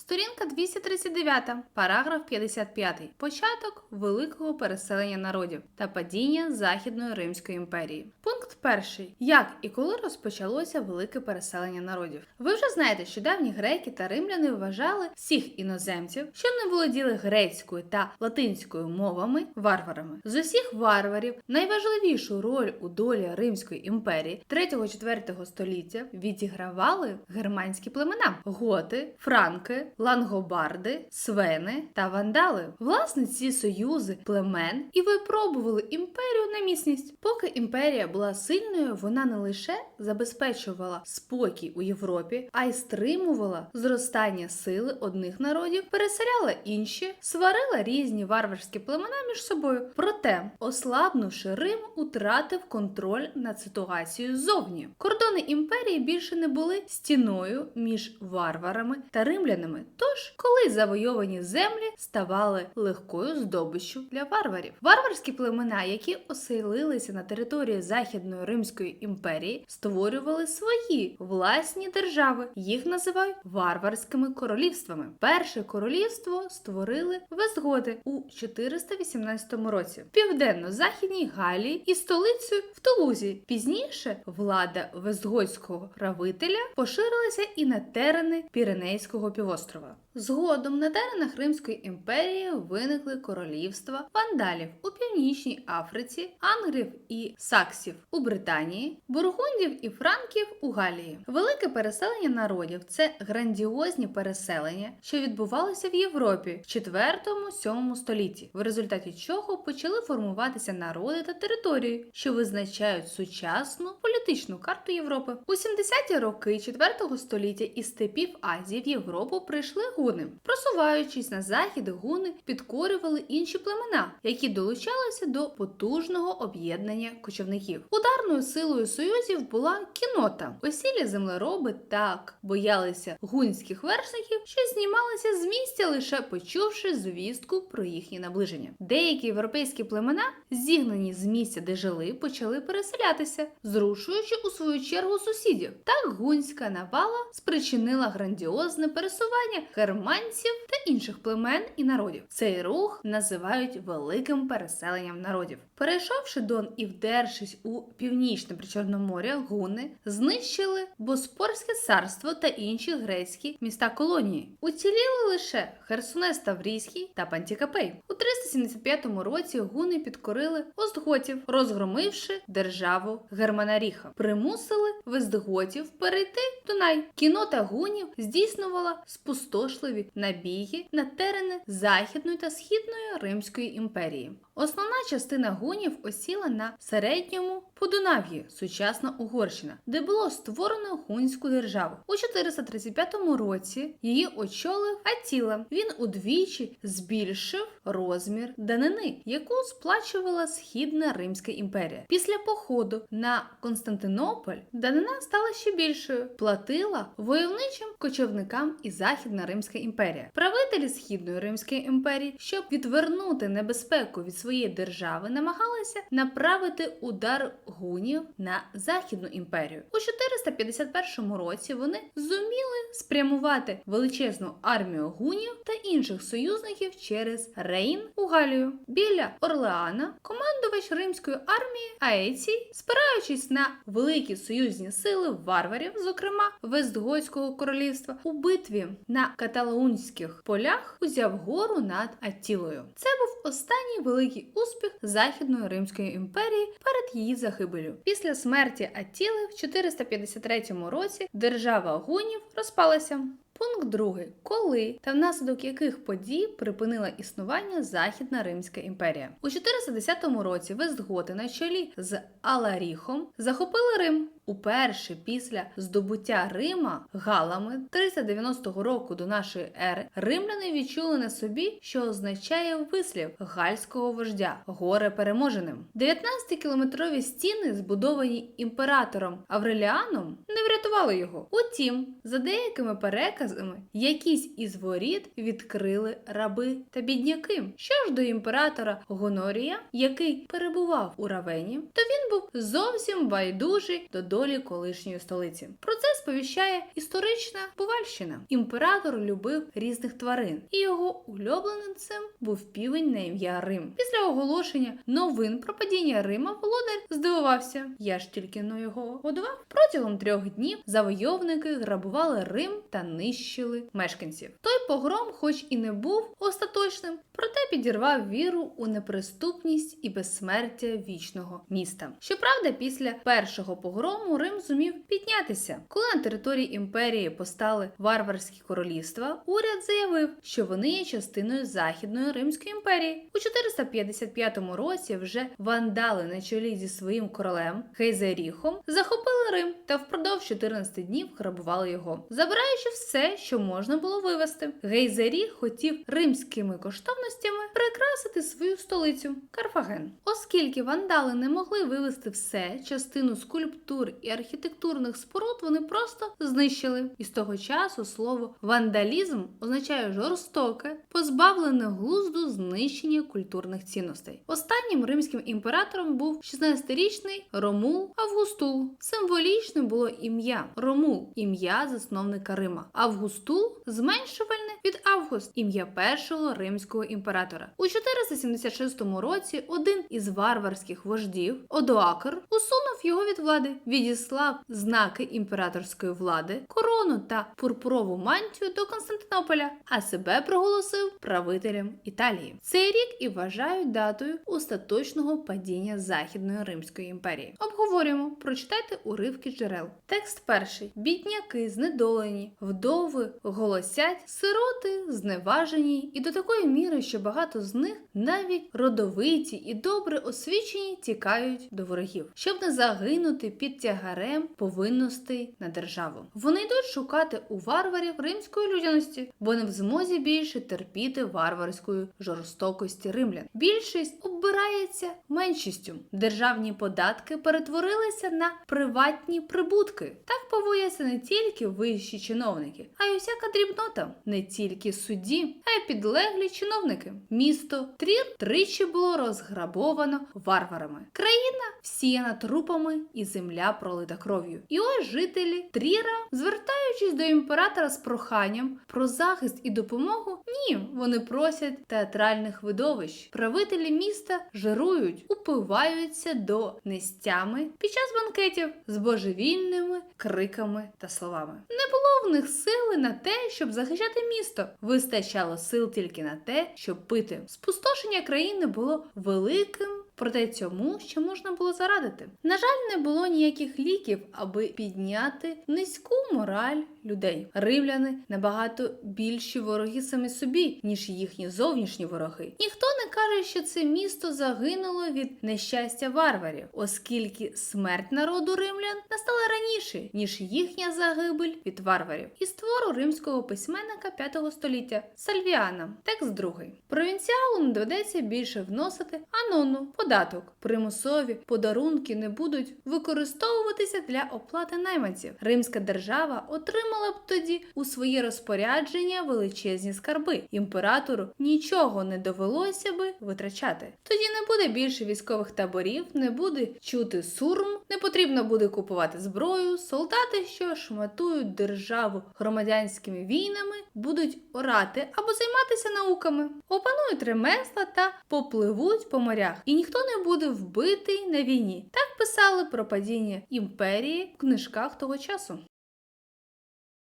Сторінка 239, параграф 55. Початок великого переселення народів та падіння Західної Римської імперії. Пункт перший. Як і коли розпочалося велике переселення народів? Ви вже знаєте, що давні греки та римляни вважали всіх іноземців, що не володіли грецькою та латинською мовами, варварами. З усіх варварів найважливішу роль у долі Римської імперії 3-4 століття відігравали германські племена готи, франки, лангобарди, свени та вандали. Власне, ці союзи племен і випробували імперію на міцність. Поки імперія була сильною, вона не лише забезпечувала спокій у Європі, а й стримувала зростання сили одних народів, переселяла інші, сварила різні варварські племена між собою. Проте, ослабнувши Рим, утратив контроль над ситуацією ззовні. Кордони імперії більше не були стіною між варварами та римлянами. Тож, коли завойовані землі ставали легкою здобиччю для варварів, варварські племена, які оселилися на території Західної Римської імперії, створювали свої власні держави. Їх називають варварськими королівствами. Перше королівство створили Вестготи у 418 році південно-західній Галії і столицею в Тулузі. Пізніше влада вестготського правителя поширилася і на терени Піренейського півострова. Згодом на теренах Римської імперії виникли королівства вандалів у північній Африці, ангрів і саксів у Британії, бургундів і франків у Галії. Велике переселення народів це грандіозні переселення, що відбувалися в Європі в 4-7 столітті, в результаті чого почали формуватися народи та території, що визначають сучасну політичну карту Європи. У 70-ті роки 4 століття із степів Азії в Європу прийшли гуни. Просуваючись на захід, гуни підкорювали інші племена, які долучалися до потужного об'єднання кочівників. Ударною силою союзів була кінота. Осілі землероби так боялися гунських вершників, що знімалися з місця, лише почувши звістку про їхнє наближення. Деякі європейські племена, зігнані з місця, де жили, почали переселятися, зрушуючи у свою чергу сусідів. Так гунська навала спричинила грандіозне пересування германців та інших племен і народів. Цей рух називають великим переселенням народів. Перейшовши Дон і вдершись у північне причорномор'я, гуни знищили Боспорське царство та інші грецькі міста колонії. Уціліли лише Херсонес Таврійський та Пантікапей. У 375 році гуни підкорили Остготів, розгромивши державу Германаріха, примусили вестготів перейти Дунай. Кінота гунів здійснювала спустошливі набіги на терени Західної та Східної Римської імперії. Основна частина гунів осіла на середньому Подунав'ї, сучасна Угорщина, де було створено гунську державу. У 435 році її очолив Атіла. Він удвічі збільшив розмір данини, яку сплачувала Східна Римська імперія. Після походу на Константинополь данина стала ще більшою, платила войовничим кочівникам і Західна Римська імперія. Правителі Східної Римської імперії, щоб відвернути небезпеку від своєї держави, намагалися направити удар гунів на Західну імперію. У 451 році вони зуміли спрямувати величезну армію гунів та інших союзників через Рейн у Галію. Біля Орлеана командувач римської армії Аецій, спираючись на великі союзні сили варварів, зокрема Вестгойського королівства, у битві на каталаунських полях узяв гору над Аттілою. Це був останній великий успіх Західної Римської імперії перед її загибелю. Після смерті Аттіли в 453 році держава гунів розпалася. Пункт 2. Коли та внаслідок яких подій припинила існування Західна Римська імперія. У 410 році Вестготи на чолі з Аларіхом захопили Рим. Уперше після здобуття Рима галами 390 року до нашої ери римляни відчули на собі, що означає вислів гальського вождя горе переможеним. 19-кілометрові стіни, збудовані імператором Авреліаном, не врятували його. Утім, за деякими переказами, якісь із воріт відкрили раби та бідняки. Що ж до імператора Гонорія, який перебував у Равені, то він був зовсім байдужий до долі колишньої столиці. Про це сповіщає історична Бувальщина. Імператор любив різних тварин, і його улюбленцем був півень на ім'я Рим. Після оголошення новин про падіння Рима володар здивувався. Я ж тільки но його годував. Протягом трьох днів завойовники грабували Рим та нищили мешканців. Той погром, хоч і не був остаточним, проте підірвав віру у неприступність і безсмертя вічного міста. Щоправда, після першого погрому Рим зумів піднятися. Коли на території імперії постали варварські королівства, уряд заявив, що вони є частиною Західної Римської імперії. У 455 році вже вандали на чолі зі своїм королем Хейзеріхом захопили Рим та впродовж 14 днів грабували його, забираючи все, що можна було вивезти. Гейзеріх хотів римськими коштовностями прикрасити свою столицю Карфаген. Оскільки вандали не могли вивезти все, частину скульптур і архітектурних споруд вони просто знищили. І з того часу слово вандалізм означає жорстоке, позбавлене глузду знищення культурних цінностей. Останнім римським імператором був 16-річний Ромул Августул. Символічним було ім'я Ромул, ім'я засновника Рима. Августул зменшувальне від Август, ім'я першого римського імператора. У 476 році один із варварських вождів Одоакр усунув його від влади, відіслав знаки імператорської влади, корону та пурпурову мантію до Константинополя, а себе проголосив правителем Італії. Цей рік і вважають датою остаточного падіння Західної Римської імперії. Обговорюємо, прочитайте уривки джерел. Текст перший: бідняки, знедолені, вдови голосять, сироти, зневажені, і до такої міри, що багато з них навіть родовиті і добре освічені тікають до ворогів, щоб не загинути під тягарем повинностей на державу. Вони йдуть шукати у варварів римської людяності, бо не в змозі більше терпіти варварської жорстокості римлян. Більшість оббирається меншістю. Державні податки перетворилися на приватні прибутки. Так поводяться не тільки вищі чиновники, а й усяка дрібнота, не тільки судді, а й підлеглі чиновники. Місто Трір тричі було розграбовано варварами. Країна всіяна трупами і земля пролита кров'ю. І ось жителі Тріра, звертаючись до імператора з проханням про захист і допомогу, ні, вони просять театральних видовищ. Правителі міста жирують, упиваються до нестями під час банкетів з божевільними криками та словами. Не було в них сили на те, щоб захищати місто. Вистачало сил тільки на те, щоб пити. Спустошення країни було великим. Проте цьому ще можна було зарадити. На жаль, не було ніяких ліків, аби підняти низьку мораль людей. Римляни набагато більші вороги самі собі, ніж їхні зовнішні вороги. Ніхто не каже, що це місто загинуло від нещастя варварів, оскільки смерть народу римлян настала раніше, ніж їхня загибель від варварів. Із твору римського письменника 5 століття Сальвіана. Текст другий. Провінціалу не доведеться більше вносити анону, податок. Примусові подарунки не будуть використовуватися для оплати найманців. Римська держава отримала б тоді у своє розпорядження величезні скарби. Імператору нічого не довелося би витрачати. Тоді не буде більше військових таборів, не буде чути сурм, не потрібно буде купувати зброю. Солдати, що шматують державу громадянськими війнами, будуть орати або займатися науками, опанують ремесла та попливуть по морях, і ніхто не буде вбитий на війні. Так писали про падіння імперії в книжках того часу.